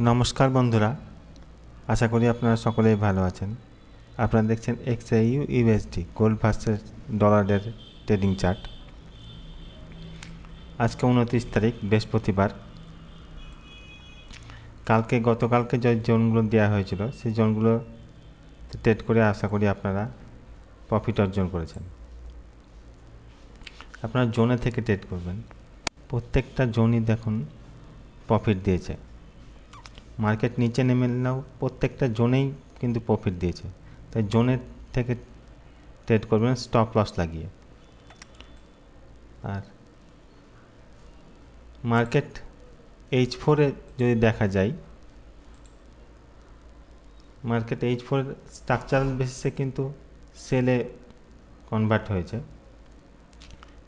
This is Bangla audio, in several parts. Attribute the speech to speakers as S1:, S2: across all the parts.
S1: নমস্কার বন্ধুরা, আশা করি আপনারা সকলেই ভালো আছেন। আপনারা দেখছেন X U USD gold versus ডলারের ট্রেডিং চার্ট আজকে উনত্রিশ তারিখ, বৃহস্পতিবার। কালকে, গতকালকে যে জোনগুলো দেওয়া হয়েছিল, সেই জোনগুলো ট্রেড করে আশা করি আপনারা প্রফিট অর্জন করেছেন। আপনারা জোনে থেকে ট্রেড করবেন। প্রত্যেকটা জোনই দেখুন প্রফিট দিয়েছে। মার্কেট নিচে নেমে নাও, প্রত্যেকটা জোনেই কিন্তু প্রফিট দিয়েছে। তাই জোনের থেকে ট্রেড করবেন স্টপ লস লাগিয়ে। আর মার্কেট এইচ ফোরে যদি দেখা যায়, মার্কেট এইচ ফোর স্ট্রাকচারাল বেসিসে কিন্তু সেলে কনভার্ট হয়েছে।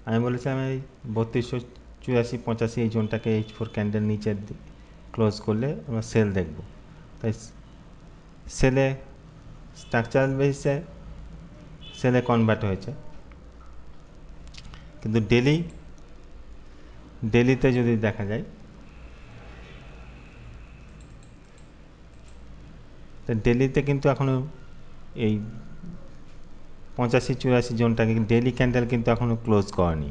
S1: আমি বলেছিলাম এই বত্রিশশো চুরাশি পঁচাশি এই জোনটাকে এইচ ফোর ক্যান্ডেল নিচের ক্লোজ করলে আমরা সেল দেখব। তাই সেলে স্ট্রাকচারাল বেসিসে সেলে কনভার্ট হয়েছে। কিন্তু ডেলি ডেলিতে যদি দেখা যায়, তো ডেলিতে কিন্তু এখনও এই পঁচাশি চুরাশি জোনটাকে ডেলি ক্যান্ডেল কিন্তু এখনও ক্লোজ করেনি।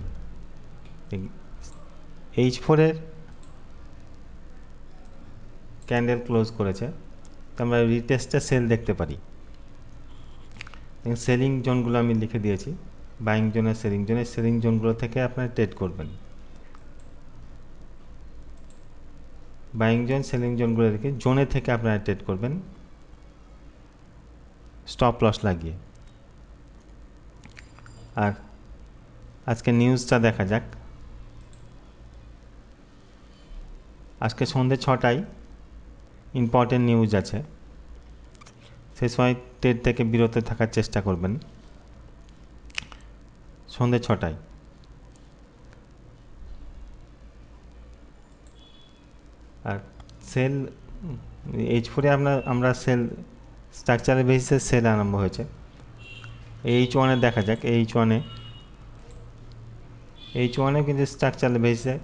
S1: এইচ ফোরের ক্যান্ডেল ক্লোজ করেছে। তো আমরা রিটেস্টে সেল দেখতে পারি। সেলিং জোনগুলো আমি লিখে দিয়েছি। বাইং জোনের সেলিং জোনের সেলিং জোনগুলো থেকে আপনারা ট্রেড করবেন। বাইং জোন সেলিং জোনগুলো রেখে জোনে থেকে আপনারা ট্রেড করবেন। স্টপ লস লাগিয়ে। আর আজকে নিউজটা দেখা যাক। আজকে সন্ধ্যে ছটায় ইম্পর্টেন্ট নিউজ আছে। সে সময় ট্রেড থেকে বিরত থাকার চেষ্টা করবেন। সন্ধে ছটায়। আর সেল এইচ ফোরে আমরা আমরা সেল, স্ট্রাকচারের বেসিসে সেল আরম্ভ হয়েছে। এইচ ওয়ানে দেখা যাক এইচ ওয়ানে এইচ ওয়ানে কিন্তু স্ট্রাকচারাল বেসিসে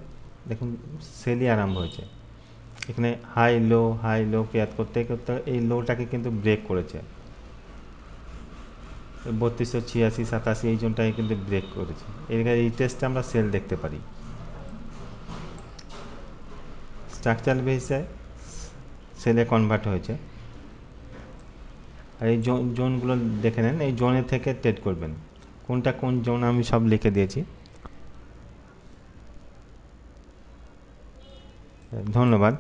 S1: দেখুন, সেলই আরম্ভ হয়েছে। এখানে high low high low pair করতে করতে এই লোটাকে কিন্তু ব্রেক করেছে। বত্রিশশো ছিয়াশি, সাতাশি, এই জোনটাকে কিন্তু ব্রেক করেছে। এর এই টেস্টে আমরা সেল দেখতে পারি। স্ট্রাকচারাল বেসিসে সেলে কনভার্ট হয়েছে। আর এই জোন, জোনগুলো দেখে নেন, এই জোনে থেকে ট্রেড করবেন। কোনটা কোন জোন আমি সব লিখে দিয়েছি। ধন্যবাদ।